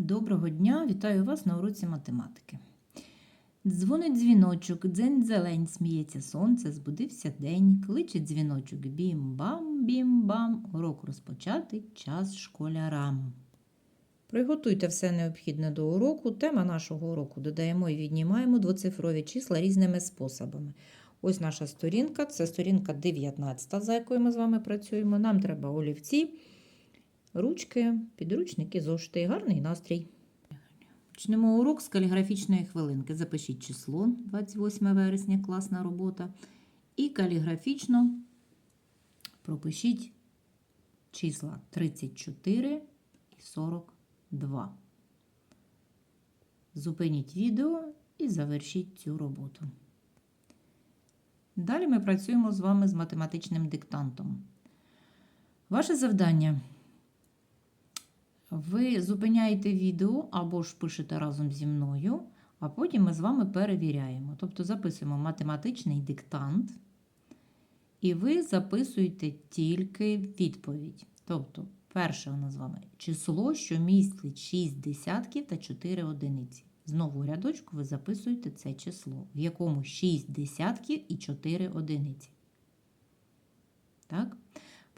Доброго дня, вітаю вас на уроці математики. Дзвонить дзвіночок, дзень зелень, сміється сонце, збудився день, кличе дзвіночок бім-бам, бім-бам, урок розпочати, час школярам. Приготуйте все необхідне до уроку. Тема нашого уроку додаємо і віднімаємо двоцифрові числа різними способами. Ось наша сторінка, це сторінка 19, за якою ми з вами працюємо. Нам треба олівці ручки, підручники, зошити гарний настрій. Почнемо урок з каліграфічної хвилинки. Запишіть число 28 вересня, класна робота. І каліграфічно пропишіть числа 34 і 42. Зупиніть відео і завершіть цю роботу. Далі ми працюємо з вами з математичним диктантом. Ваше завдання ви зупиняєте відео або ж пишете разом зі мною, а потім ми з вами перевіряємо. Тобто записуємо математичний диктант, і ви записуєте тільки відповідь. Тобто, перше у нас з вами число, що містить 6 десятків та 4 одиниці. Знову у рядочку ви записуєте це число, в якому 6 десятків і 4 одиниці. Так?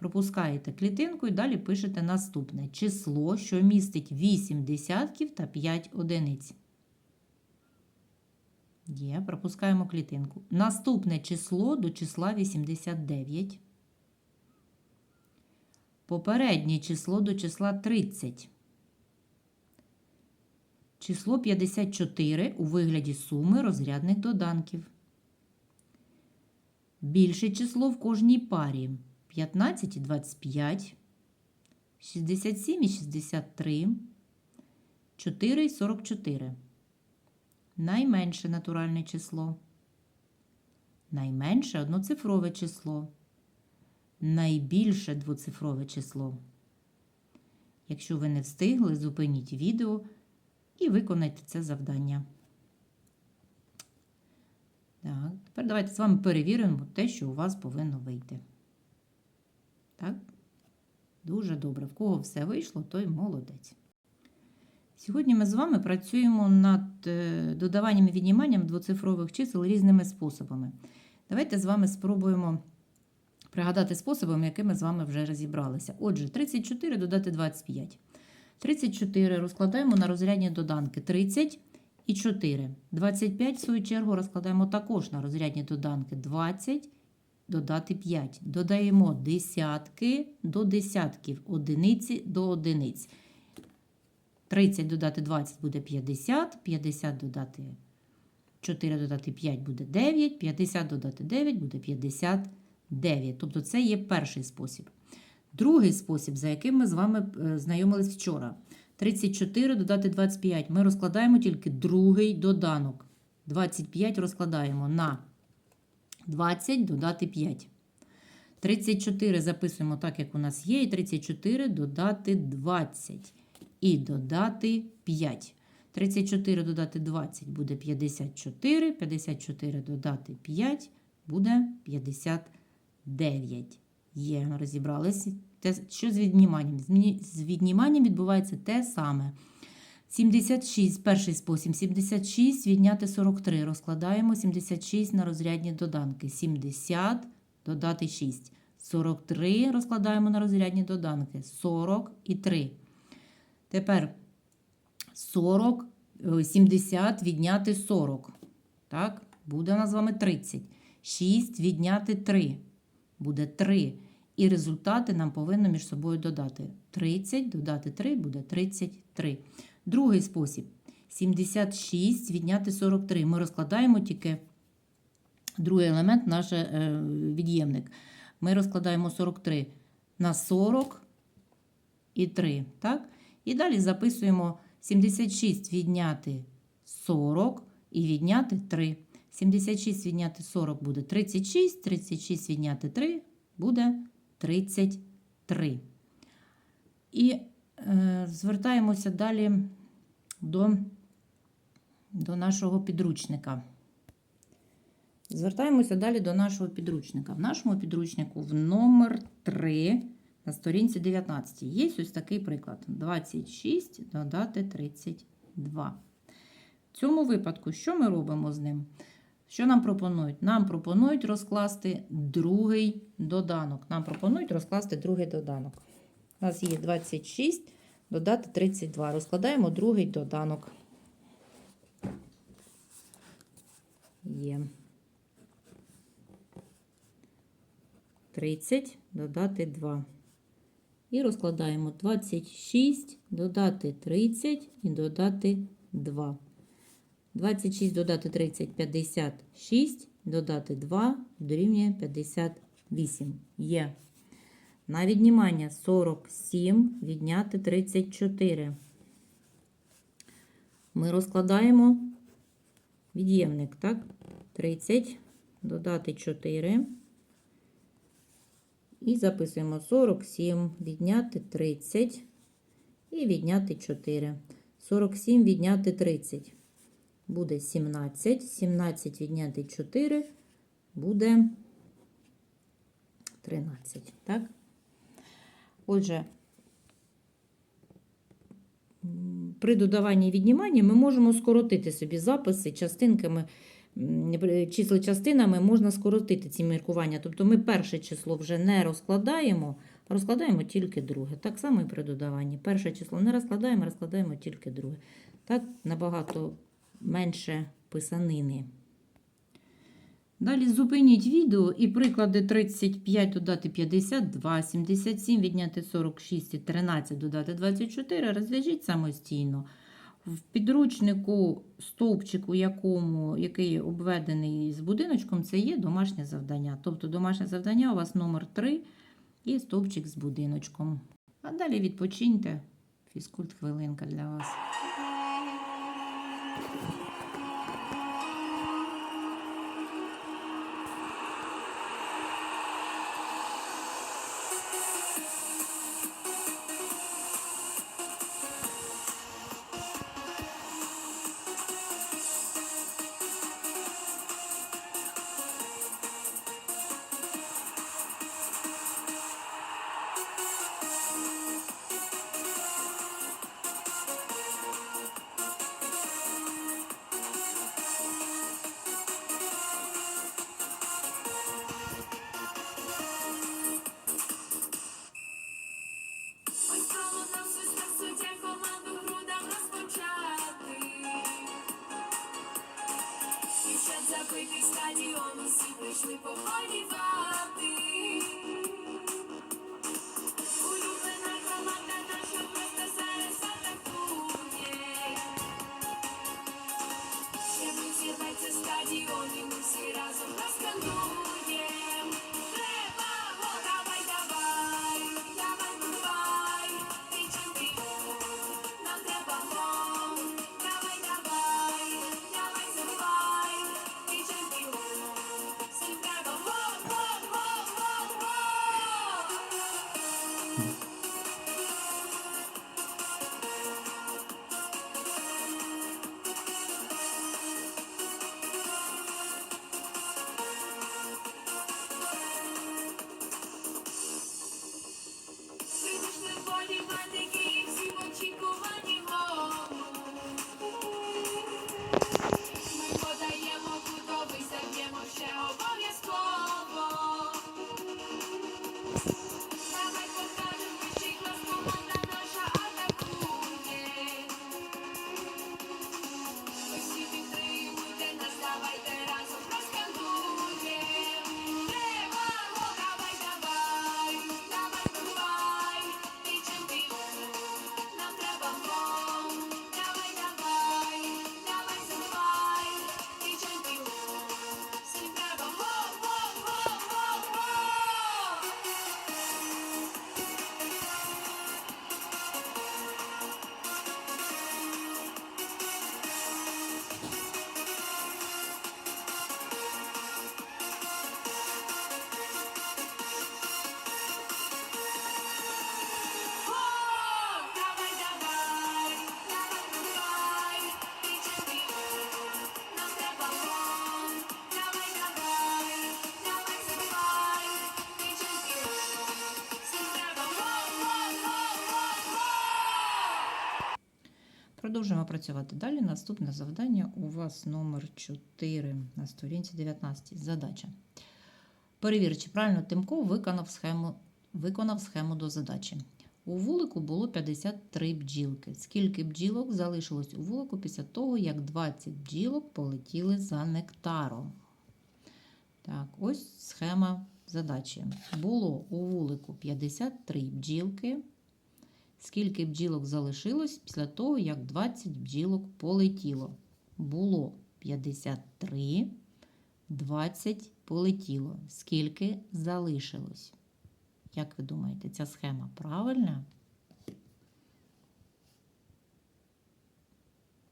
Пропускаєте клітинку і далі пишете наступне число, що містить 8 десятків та 5 одиниць. Є, пропускаємо клітинку. Наступне число до числа 89. Попереднє число до числа 30. Число 54 у вигляді суми розрядних доданків. Більше число в кожній парі. 15 і 25, 67 і 63, 4 і 44. Найменше натуральне число. Найменше одноцифрове число. Найбільше двоцифрове число. Якщо ви не встигли, зупиніть відео і виконайте це завдання. Так, тепер давайте з вами перевіримо те, що у вас повинно вийти. Так? Дуже добре. В кого все вийшло, той молодець. Сьогодні ми з вами працюємо над е, додаванням і відніманням двоцифрових чисел різними способами. Давайте з вами спробуємо пригадати способами, якими з вами вже розібралися. Отже, 34 додати 25. 34 розкладаємо на розрядні доданки 30 і 4. 25, в свою чергу, розкладаємо також на розрядні доданки 20 додати 5. Додаємо десятки до десятків, одиниці до одиниць. 30 додати 20 буде 50, 50 додати 4 додати 5 буде 9, 50 додати 9 буде 59. Тобто це є перший спосіб. Другий спосіб, за яким ми з вами знайомились вчора. 34 додати 25. Ми розкладаємо тільки другий доданок. 25 розкладаємо на 20 додати 5. 34 записуємо так, як у нас є, і 34 додати 20. І додати 5. 34 додати 20 буде 54. 54 додати 5 буде 59. Є, розібралися. Що з відніманням? З відніманням відбувається те саме. 76, перший спосіб. 76 відняти 43. Розкладаємо 76 на розрядні доданки. 70 додати 6. 43 розкладаємо на розрядні доданки. 40 і 3. Тепер 40, 70 відняти 40. Так, буде у нас з вами 30. 6 відняти 3. Буде 3. І результати нам повинно між собою додати. 30 додати 3 буде 33. Другий спосіб. 76 відняти 43. Ми розкладаємо тільки другий елемент, наш е, від'ємник. Ми розкладаємо 43 на 40 і 3. Так? І далі записуємо 76 відняти 40 і відняти 3. 76 відняти 40 буде 36, 36 відняти 3 буде 33. І звертаємося далі до, до нашого підручника. Звертаємося далі до нашого підручника. В нашому підручнику в номер 3 на сторінці 19. Є ось такий приклад: 26 додати 32. В цьому випадку, що ми робимо з ним? Що нам пропонують? Нам пропонують розкласти другий доданок. Нам пропонують розкласти другий доданок. У нас є 26, додати 32. Розкладаємо другий доданок. Є. 30 додати 2. І розкладаємо 26, додати 30 і додати 2. 26 додати 30 56, додати 2 дорівнює 58. Є. На віднімання 47 відняти 34. Ми розкладаємо від'ємник, так? 30 додати 4. І записуємо 47, відняти 30 і відняти 4. 47 відняти 30 буде 17. 17 відняти 4 буде 13. Так? Отже, при додаванні і відніманні ми можемо скоротити собі записи частинками, числи частинами можна скоротити ці міркування. Тобто ми перше число вже не розкладаємо, а розкладаємо тільки друге. Так само і при додаванні. Перше число не розкладаємо, розкладаємо тільки друге. Так набагато менше писанини. Далі зупиніть відео і приклади 35 додати 52, 77 відняти 46 і 13 додати 24 розв'яжіть самостійно. В підручнику, стовпчику, якому, який обведений з будиночком, це є домашнє завдання. Тобто домашнє завдання у вас номер 3 і стовпчик з будиночком. А далі відпочиньте. Фізкульт хвилинка для вас. Забитий стадіон, усі прийшли поболівати. Продовжуємо працювати далі. Наступне завдання у вас номер 4 на сторінці 19. Задача. Перевір, чи правильно Тимко виконав схему, виконав схему до задачі. У вулику було 53 бджілки. Скільки бджілок залишилось у вулику після того, як 20 бджілок полетіли за нектаром? Так, ось схема задачі. Було у вулику 53 бджілки. Скільки бджілок залишилось після того, як 20 бджілок полетіло? Було 53, 20 полетіло. Скільки залишилось? Як ви думаєте, ця схема правильна?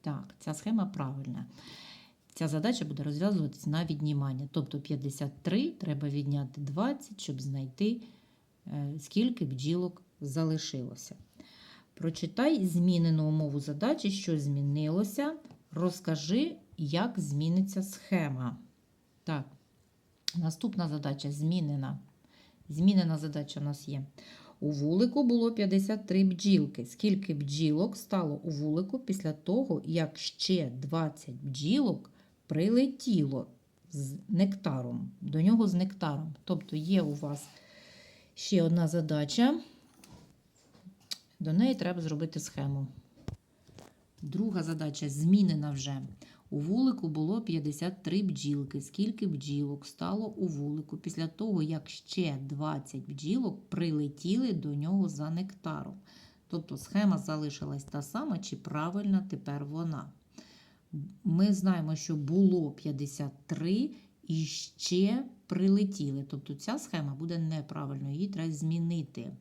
Так, ця схема правильна. Ця задача буде розв'язуватися на віднімання. Тобто 53 треба відняти 20, щоб знайти, е, скільки бджілок залишилося. Прочитай змінену умову задачі, що змінилося. Розкажи, як зміниться схема. Так, наступна задача змінена. Змінена задача у нас є. У вулику було 53 бджілки. Скільки бджілок стало у вулику після того, як ще 20 бджілок прилетіло з нектаром, до нього з нектаром. Тобто є у вас ще одна задача. До неї треба зробити схему. Друга задача змінена вже. У вулику було 53 бджілки. Скільки бджілок стало у вулику після того, як ще 20 бджілок прилетіли до нього за нектаром. Тобто схема залишилась та сама, чи правильна тепер вона. Ми знаємо, що було 53 і ще прилетіли. Тобто ця схема буде неправильною, її треба змінити.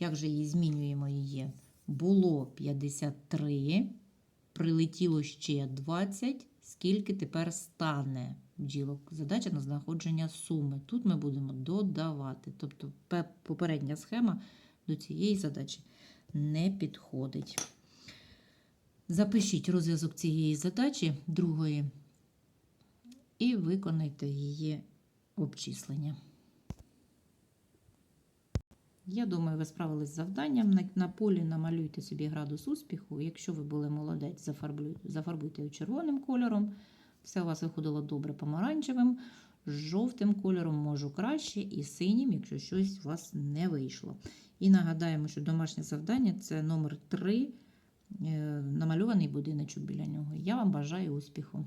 Як же її змінюємо її? Було 53, прилетіло ще 20. Скільки тепер стане бджілок? Задача на знаходження суми. Тут ми будемо додавати. Тобто попередня схема до цієї задачі не підходить. Запишіть розв'язок цієї задачі другої і виконайте її обчислення. Я думаю, ви справились з завданням. На, полі намалюйте собі градус успіху. Якщо ви були молодець, зафарбуйте, зафарбуйте його червоним кольором. Все у вас виходило добре помаранчевим. Жовтим кольором можу краще, і синім, якщо щось у вас не вийшло. І нагадаємо, що домашнє завдання це номер 3, намальований будиночок біля нього. Я вам бажаю успіху.